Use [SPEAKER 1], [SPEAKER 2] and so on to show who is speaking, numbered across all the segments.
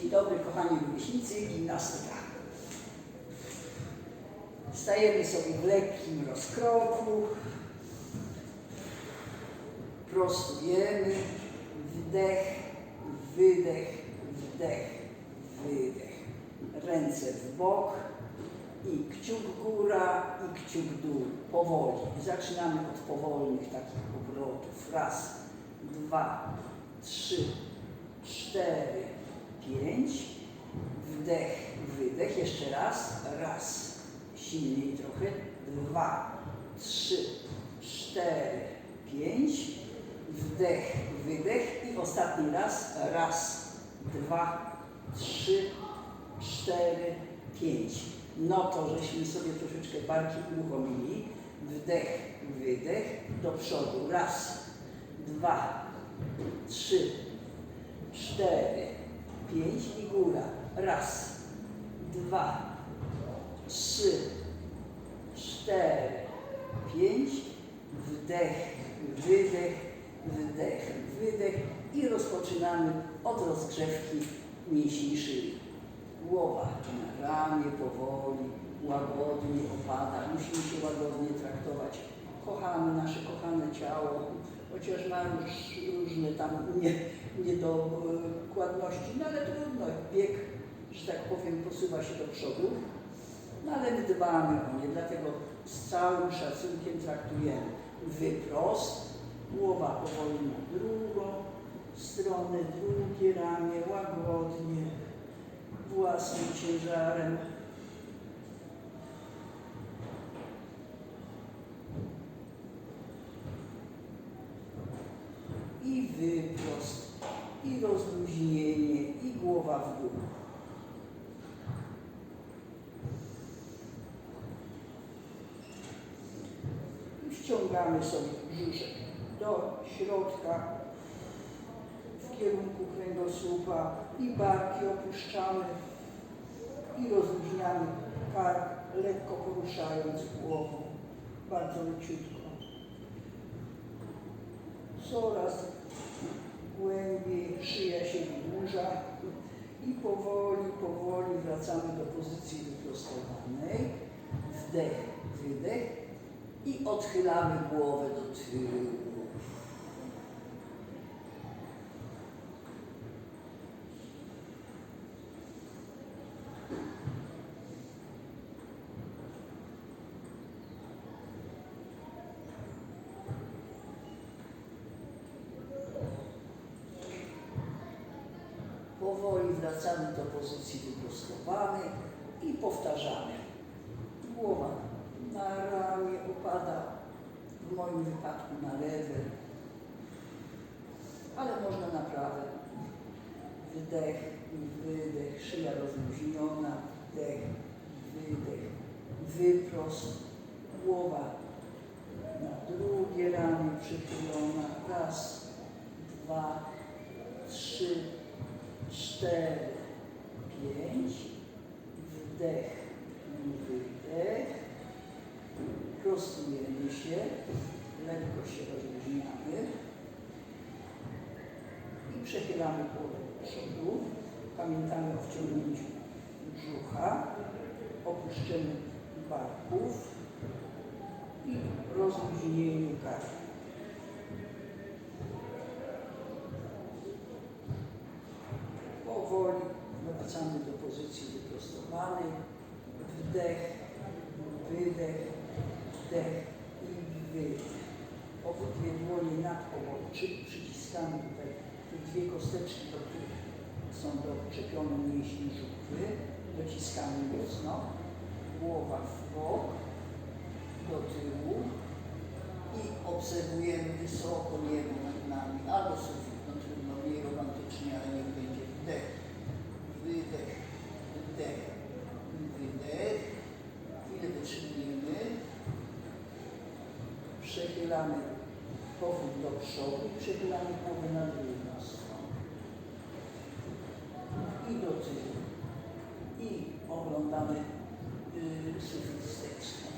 [SPEAKER 1] Dzień dobry, kochani rówieśnicy, gimnastyka. Stajemy sobie w lekkim rozkroku. Prostujemy. Wdech, wydech, wdech, wydech. Ręce w bok i kciuk góra i kciuk dół. Powoli. Zaczynamy od powolnych takich obrotów. Raz, dwa, trzy, cztery, pięć. Wdech, wydech. Jeszcze raz. Raz. Silniej trochę. Dwa, trzy, cztery, pięć. Wdech, wydech. I ostatni raz. Raz, dwa, trzy, cztery, pięć. No to żeśmy sobie troszeczkę barki uruchomili. Wdech, wydech. Do przodu. Raz, dwa, trzy, cztery, pięć i góra. Raz, dwa, trzy, cztery, pięć. Wdech, wydech, wdech, wydech i rozpoczynamy od rozgrzewki mięśni szyi. Głowa na ramię powoli, łagodnie opada. Musimy się łagodnie traktować. Kochamy nasze kochane ciało, chociaż ma różne tam nie, niedokładności, no ale trudno. Bieg, że tak powiem, posuwa się do przodu, no ale my dbamy o nie, dlatego z całym szacunkiem traktujemy wyprost, głowa powoli na drugą stronę, drugie ramię, łagodnie, własnym ciężarem. I wyprost, i rozluźnienie, i głowa w dół. I wciągamy sobie brzuszek do środka w kierunku kręgosłupa i barki opuszczamy i rozluźniamy kark, lekko poruszając głową, bardzo leciutko. Coraz głębiej szyja się wydłuża i powoli, powoli wracamy do pozycji wyprostowanej. Wdech, wydech i odchylamy głowę do tyłu. Powoli wracamy do pozycji wyprostowanej i powtarzamy. Głowa na ramię opada, w moim wypadku na lewe, ale można na prawe. Wdech wydech, szyja rozluźniona, wdech, wydech, wyprost, głowa na drugie ramię przychylona, raz, dwa, trzy, cztery, pięć, wdech. Wydech, prostujemy się, lekko się rozluźniamy. I przechylamy głowę do przodu. Pamiętamy o wciągnięciu brzucha, opuszczeniu barków. I rozluźnieniu karku. Powoli wracamy do pozycji wyprostowanej. Wdech, wydech, wdech i wydech. Obydwie dłonie nad przyciskamy tutaj te dwie kosteczki, do których są doczepione mięśnie żuchwy. Dociskamy mocno. Głowa w bok, do tyłu i obserwujemy wysoko niebo nad nami, albo sufit, no trudno, mniej romantycznie, ale niech będzie wdech, wydech, wdech, wydech. Chwilę wytrzymujemy. Przechylamy powód do przodu i przechylamy głowę na drugą stronę. I do tyłu. I oglądamy y, sufit z strony.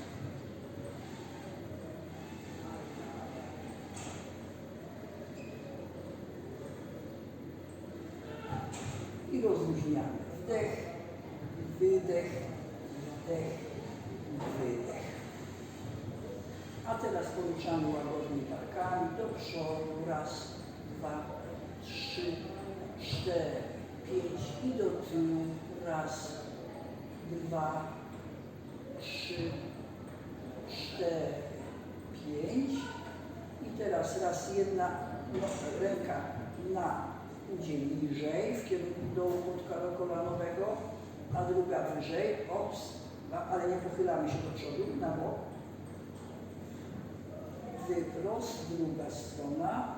[SPEAKER 1] i i rozluźniamy. Wdech, wydech, wdech, wydech. A teraz poruszamy łagodnie barkami do przodu. Raz, dwa, trzy, cztery, pięć i do tyłu. Raz, dwa, trzy, cztery, pięć. I teraz raz jedna no, ręka na udzie niżej w kierunku dołu podkolanowego, a druga wyżej. Ops, ale nie pochylamy się do przodu, na bok. Wyprost, druga strona.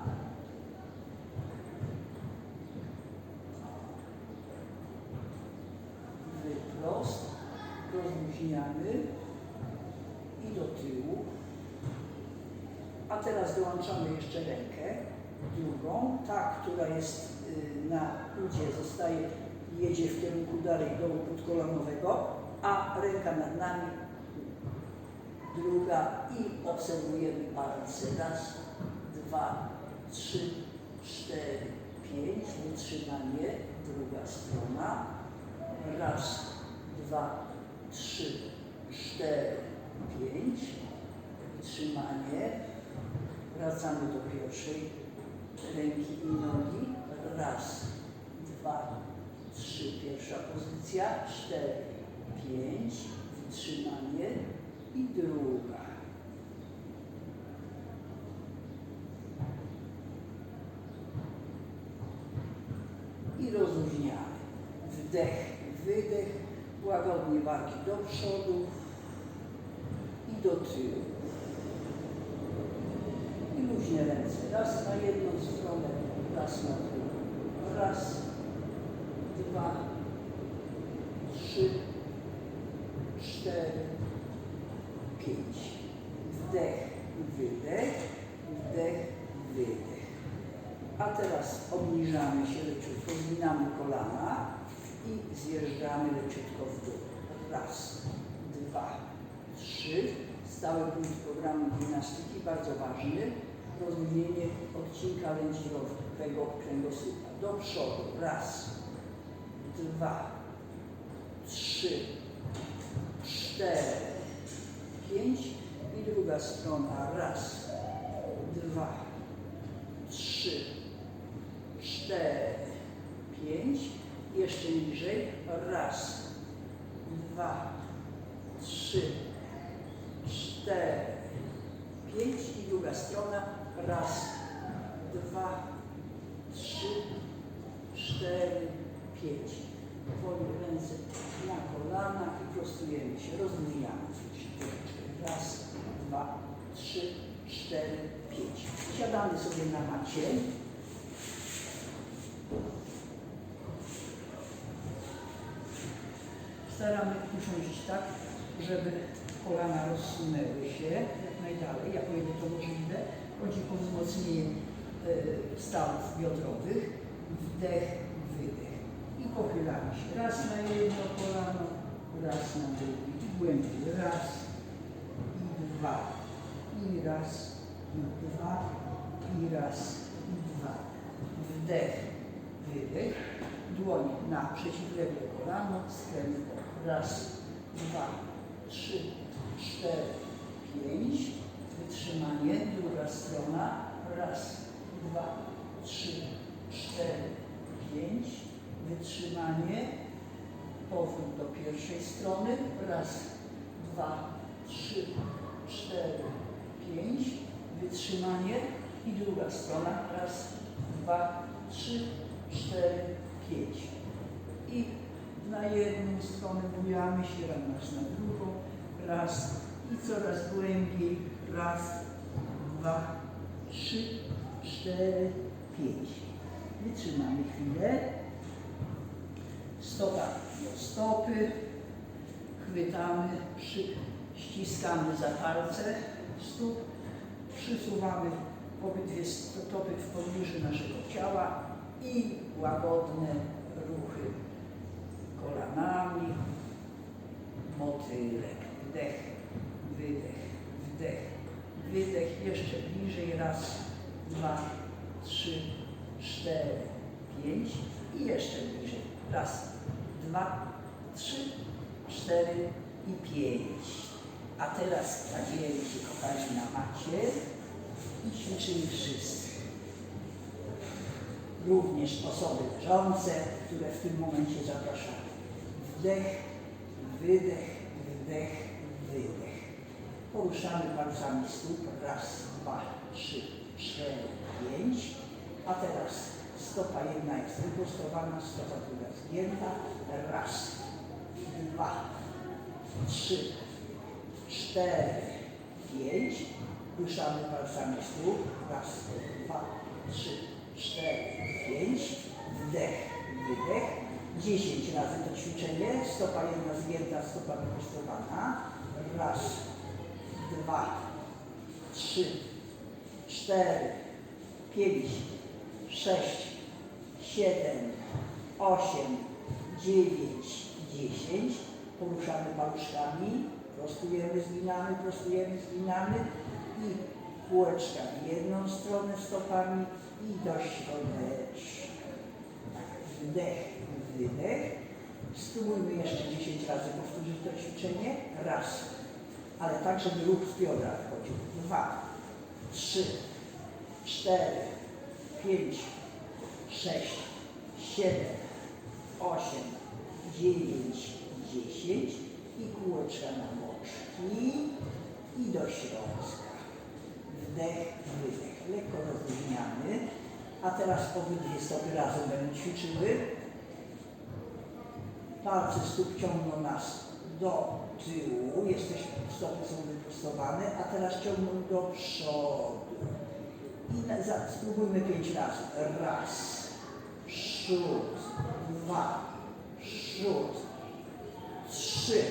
[SPEAKER 1] Wyprost, rozluźniamy i do tyłu. A teraz dołączamy jeszcze rękę, drugą, ta, która jest y, na udzie, zostaje, jedzie w kierunku dalej dołu podkolanowego, a ręka nad nami, druga i obserwujemy palce. Raz, dwa, trzy, cztery, pięć, wytrzymanie, druga strona. Raz, dwa, trzy, cztery, pięć, wytrzymanie. Wracamy do pierwszej ręki i nogi. Raz, dwa, trzy, pierwsza pozycja, cztery, pięć, wytrzymanie i druga. I rozluźniamy. Wdech, wydech, do przodu i do tyłu. I luźnie ręce. Raz na jedną stronę, raz na drugą. Raz, dwa, trzy, cztery, pięć. Wdech, wydech, wdech, wydech. A teraz obniżamy się leciutko, zginamy kolana i zjeżdżamy leciutko w dół. Raz, dwa, trzy. Stały punkt programu gimnastyki, bardzo ważny. Rozluźnienie odcinka lędźwiowego kręgosłupa. Do przodu. Raz, dwa, trzy, cztery, pięć i druga strona. Raz, dwa, trzy, cztery, pięć. Jeszcze niżej. Raz, dwa, trzy, cztery, pięć i druga strona. Raz, dwa, trzy, cztery, pięć. Powoli ręce na kolanach i prostujemy się, rozluźniamy się. Raz, dwa, trzy, cztery, pięć. Siadamy sobie na macie. Staramy usiąść tak, żeby kolana rozsunęły się jak najdalej, jak o ile to możliwe. Chodzi o wzmocnienie e, stawów biodrowych. Wdech, wydech. I pochylamy się. Raz na jedno kolano, raz na drugie. I głębiej. Raz i dwa. I raz i dwa. I raz i dwa. Wdech, wydech. Dłoń na przeciwległe kolano, skręt. Raz, dwa, trzy, cztery, pięć. Wytrzymanie, druga strona. Raz, dwa, trzy, cztery, pięć. Wytrzymanie. Powrót do pierwszej strony. Raz, dwa, trzy, cztery, pięć. Wytrzymanie. I druga strona. Raz, dwa, trzy, cztery, pięć. I na jedną stronę bujamy się, raz na drugą. Raz i coraz głębiej. Raz, dwa, trzy, cztery, pięć. Wytrzymamy chwilę. Stopa do stopy. Chwytamy, przy, ściskamy za palce stóp. Przysuwamy obydwie stopy w pobliżu naszego ciała i łagodne ruchy kolanami, motylek, wdech, wydech, wdech, wydech, jeszcze bliżej, raz, dwa, trzy, cztery, pięć i jeszcze bliżej, Raz, dwa, trzy, cztery i pięć. A teraz kładziemy się, kochani, na macie i ćwiczymy wszyscy. Również osoby leżące, które w tym momencie zapraszamy. Wdech, wydech, wdech. Poruszamy palcami stóp. Raz, dwa, trzy, cztery, pięć. A teraz stopa jedna jest wyprostowana, stopa druga zgięta. Raz, dwa, trzy, cztery, pięć. Ruszamy palcami stóp. Raz, dwa, trzy, cztery, pięć. Wdech, wydech. Dziesięć razy to ćwiczenie. Stopa jedna zgięta, stopa wyprostowana. Raz, dwa, trzy, cztery, pięć, sześć, siedem, osiem, dziewięć, dziesięć. Poruszamy paluszkami, prostujemy, zginamy, prostujemy, zginamy i kółeczka w jedną stronę stopami i do środeczka. Tak, Wdech, wydech. Spróbujmy jeszcze 10 razy powtórzyć to ćwiczenie. Raz, ale tak, żeby ruch z biodra chodził. Dwa, trzy, cztery, pięć, sześć, siedem, osiem, dziewięć, dziesięć i kółeczka na boczki i do środka. Wdech, wydech. Lekko rozluźniamy. A teraz obydwie stopy razem będą ćwiczyły. Palce stóp ciągną nas do tyłu. Jesteśmy, stopy są wyprostowane, a teraz ciągną do przodu. I na, za, spróbujmy pięć razy. Raz, przód, dwa, przód, trzy,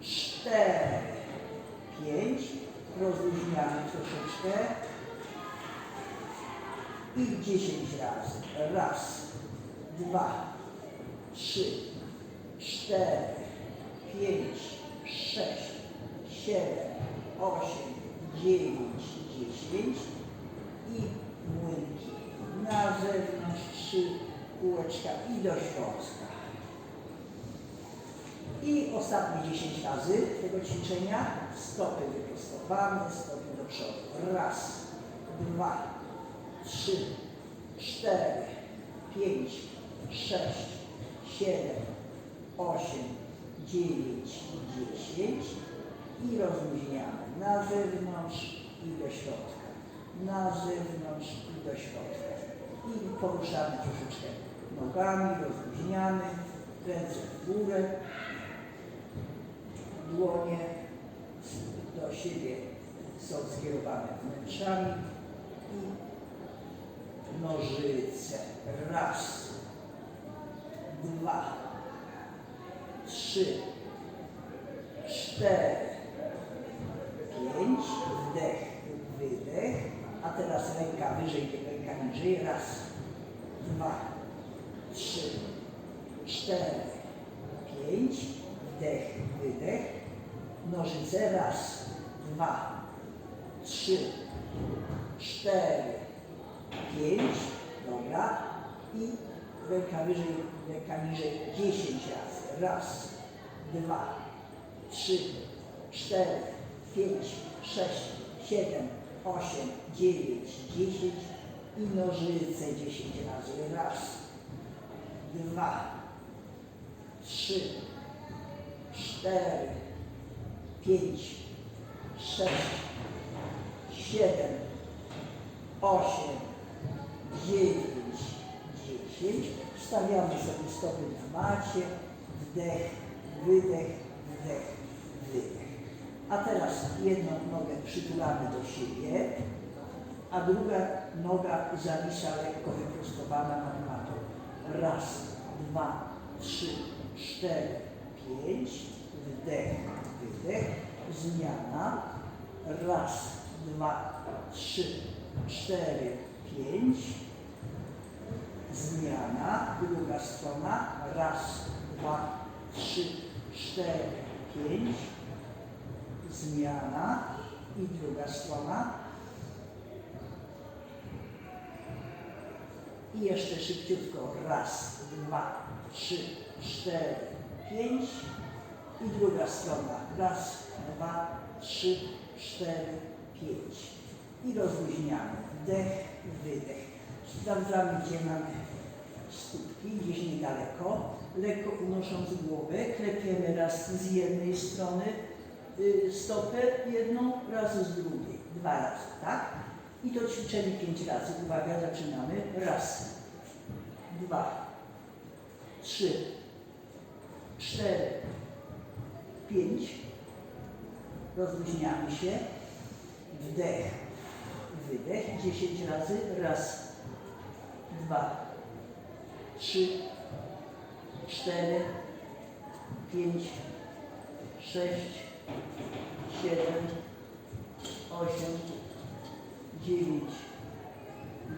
[SPEAKER 1] cztery, pięć. Rozluźniamy troszeczkę. I dziesięć razy. Raz, dwa, trzy, cztery, pięć, sześć, siedem, osiem, dziewięć, dziesięć i młynki na zewnątrz, trzy kółeczka i do środka. I ostatnie 10 razy tego ćwiczenia. Stopy wyprostowane, stopy do przodu. Raz, dwa, trzy, cztery, pięć, sześć, siedem, osiem, dziewięć, dziesięć i rozluźniamy na zewnątrz i do środka. Na zewnątrz i do środka. I poruszamy troszeczkę nogami, rozluźniamy, ręce w górę, dłonie do siebie są skierowane wnętrzami i nożyce. Raz, dwa, trzy, cztery, pięć, wdech, wydech, a teraz ręka wyżej, ręka niżej, raz, dwa, trzy, cztery, pięć, wdech, wydech, nożyce, raz, dwa, trzy, cztery, pięć, dobra, i ręka wyżej, ręka niżej, dziesięć razy, raz, dwa, trzy, cztery, pięć, sześć, siedem, osiem, dziewięć, dziesięć i nożyce dziesięć razy. Raz, dwa, trzy, cztery, pięć, sześć, siedem, osiem, dziewięć, dziesięć. Stawiamy sobie stopy na macie. Wdech, wydech, wdech, wydech. A teraz jedną nogę przytulamy do siebie, a druga noga zawisa lekko wyprostowana nad matą. Raz, dwa, trzy, cztery, pięć. Wdech, wydech. Zmiana. Raz, dwa, trzy, cztery, pięć. Zmiana. Druga strona. Raz, dwa, trzy, cztery, pięć. Zmiana. I druga strona. I jeszcze szybciutko. Raz, dwa, trzy, cztery, pięć. I druga strona. Raz, dwa, trzy, cztery, pięć. I rozluźniamy. Wdech, wydech. Sprawdzamy, gdzie mamy stópki, gdzieś niedaleko. Lekko unosząc głowę, klepiemy raz z jednej strony y, stopę jedną, raz z drugiej. Dwa razy, tak? I to ćwiczenie pięć razy. Uwaga, zaczynamy. Raz, dwa, trzy, cztery, pięć. Rozluźniamy się. Wdech, wydech. Dziesięć razy. Raz, dwa, trzy, cztery, pięć, sześć, siedem, osiem, dziewięć,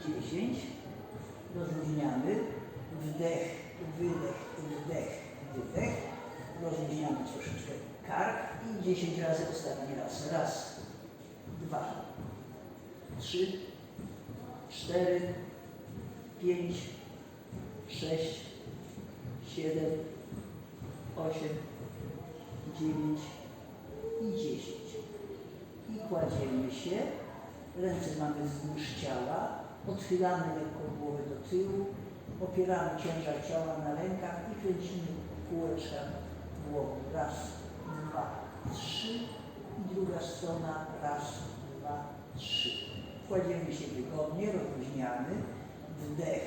[SPEAKER 1] dziesięć. Rozluźniamy. Wdech, wydech, wdech, wydech. Rozluźniamy troszeczkę kark i dziesięć razy ostatni raz. Raz, dwa, trzy, cztery, pięć, sześć, siedem, osiem, dziewięć i dziesięć. I kładziemy się. Ręce mamy wzdłuż ciała. Odchylamy lekko głowę do tyłu. Opieramy ciężar ciała na rękach i kręcimy kółeczka głową. Raz, dwa, trzy. I druga strona. Raz, dwa, trzy. Kładziemy się wygodnie, rozluźniamy. Wdech,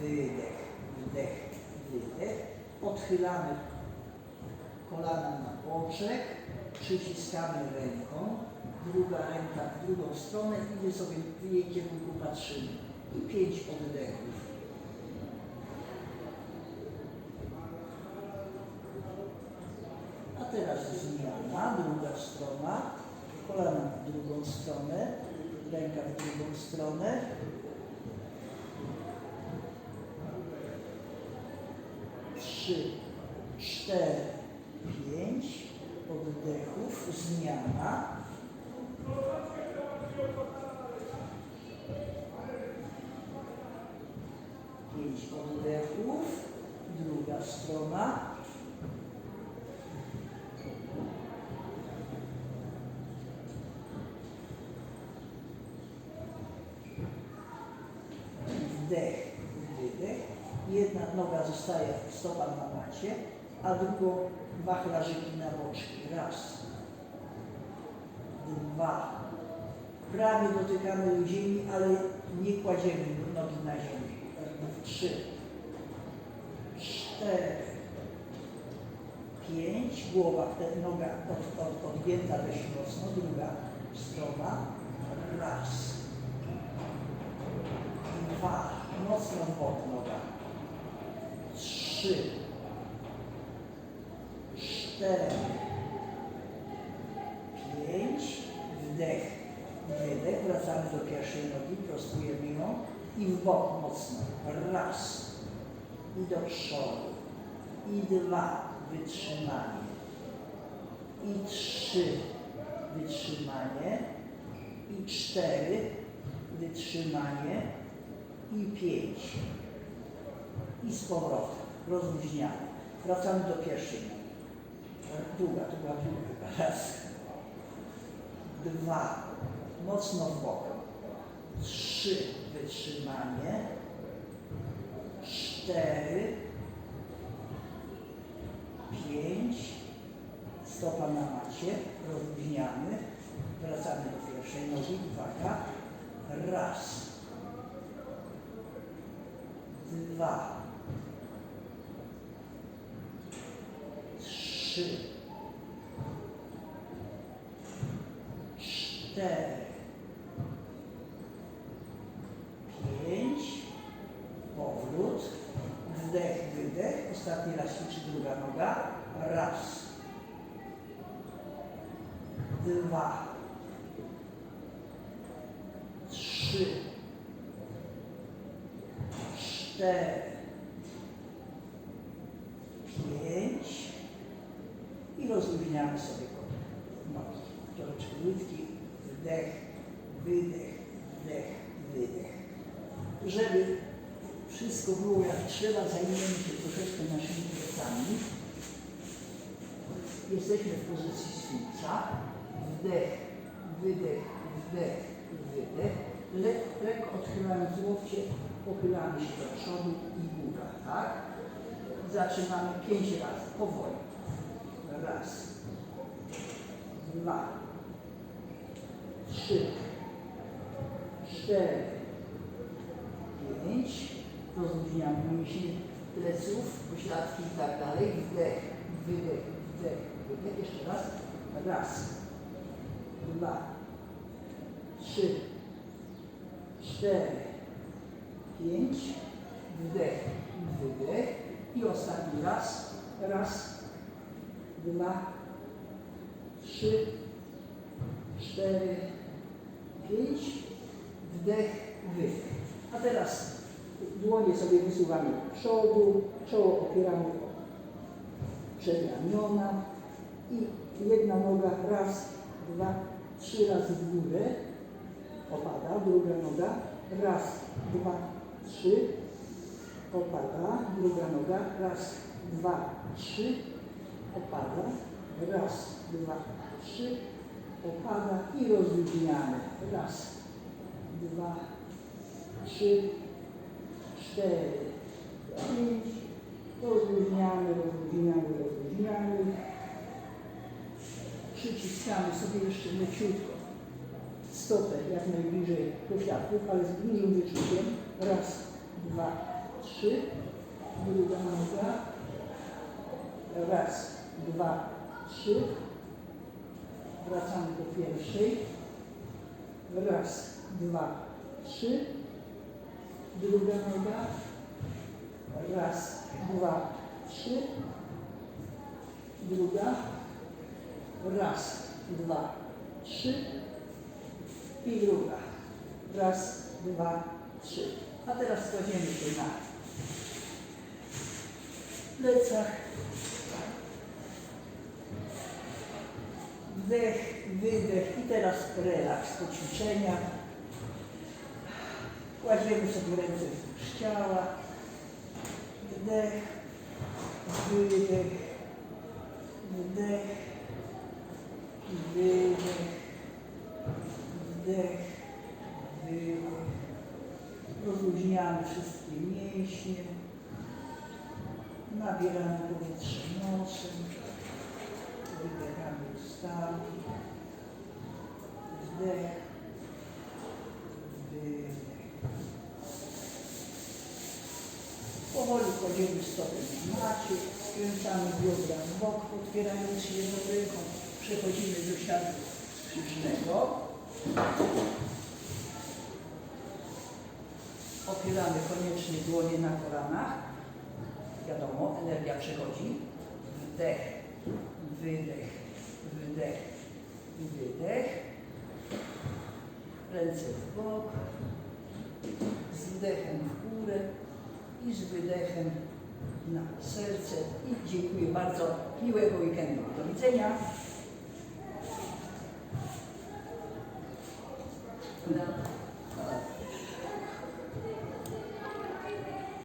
[SPEAKER 1] wydech, wdech, wydech. Odchylamy kolana na boczek, przyciskamy ręką, druga ręka w drugą stronę i sobie w jej kierunku patrzymy. I pięć oddechów. A teraz zmiana, druga strona, kolana w drugą stronę, ręka w drugą stronę. Trzy, cztery, pięć oddechów, zmiana. Pięć oddechów, druga strona. Wdech, wydech. Noga zostaje, stopa na macie, a drugą wachlarzyki na boczki. Raz, dwa. Prawie dotykamy ziemi, ale nie kładziemy nogi na ziemi. Trzy, cztery, pięć. Głowa, noga od, od, odgięta dość mocno. Druga strona. Raz, dwa. Mocno w bok noga. Trzy, cztery, pięć, wdech, wydech, wracamy do pierwszej nogi, prostujemy ją i w bok mocno, raz i do przodu, i dwa, wytrzymanie, i trzy, wytrzymanie, i cztery, wytrzymanie, i pięć, i z powrotem, rozluźniamy. Wracamy do pierwszej nogi. Druga, to była druga chyba. Raz. Dwa. Mocno w bok. Trzy. Wytrzymanie. Cztery. Pięć. Stopa na macie. Rozluźniamy. Wracamy do pierwszej nogi. Uwaga. Raz. Dwa. Trzy, cztery, pięć, powrót, wdech, wydech, ostatni raz ćwiczy druga noga, raz, dwa, trzy, cztery, pięć, i rozluźniamy sobie nogi. Troszeczkę łydki, wdech, wydech, wdech, wydech. Żeby wszystko było jak trzeba, zajmiemy się troszeczkę Jesteśmy w pozycji sfinksa. Wdech, wydech, wdech, wydech. Lek, lekko odchylając łokcie, pochylamy się do przodu i góra, tak? Zaczynamy pięć razy, powoli. Raz, dwa, trzy, cztery, pięć. Rozluźniamy mięśnie pleców, pośladki i tak dalej. Wdech, wydech, wdech, wydech. Jeszcze raz. Raz, dwa, trzy, cztery, pięć. Wdech, wydech. I ostatni raz. Raz, dwa, trzy, cztery, pięć. Wdech, wydech. A teraz dłonie sobie wysuwamy do przodu, czoło opieramy przedramiona i jedna noga raz, dwa, trzy razy w górę opada, druga noga raz, dwa, trzy opada, druga noga raz, dwa, trzy opada, raz, dwa, trzy opada i rozluźniamy raz, dwa, trzy, cztery, pięć, rozluźniamy, rozluźniamy, rozluźniamy. Przyciskamy sobie jeszcze leciutko stopę jak najbliżej pośladków, ale z dużym wyczuciem. Raz, dwa, trzy. Druga noga. Raz, dwa, trzy. Wracamy do pierwszej. Raz, dwa, trzy. Druga noga. Raz, dwa, trzy. Druga. Raz, dwa, trzy. I druga. Raz, dwa, trzy. A teraz kładziemy się na plecach. Wdech, wydech i teraz relaks po ćwiczeniach. Kładziemy sobie ręce wzdłuż ciała. Wdech, wydech, wdech, wydech, wdech, wydech. Rozluźniamy wszystkie mięśnie. Nabieramy powietrze nosem. Wydechamy ustami. Wdech, wydech. Powoli kładziemy stopę na macie, skręcamy biodra w bok, otwierając się jedną ręką. Przechodzimy do siadu skrzycznego. Opieramy koniecznie dłonie na kolanach. Wiadomo, energia przechodzi. Wdech, wydech, wdech, wydech. Ręce w bok. Z wdechem w górę i z wydechem na serce. I dziękuję bardzo. Miłego weekendu. Do widzenia.
[SPEAKER 2] Uda.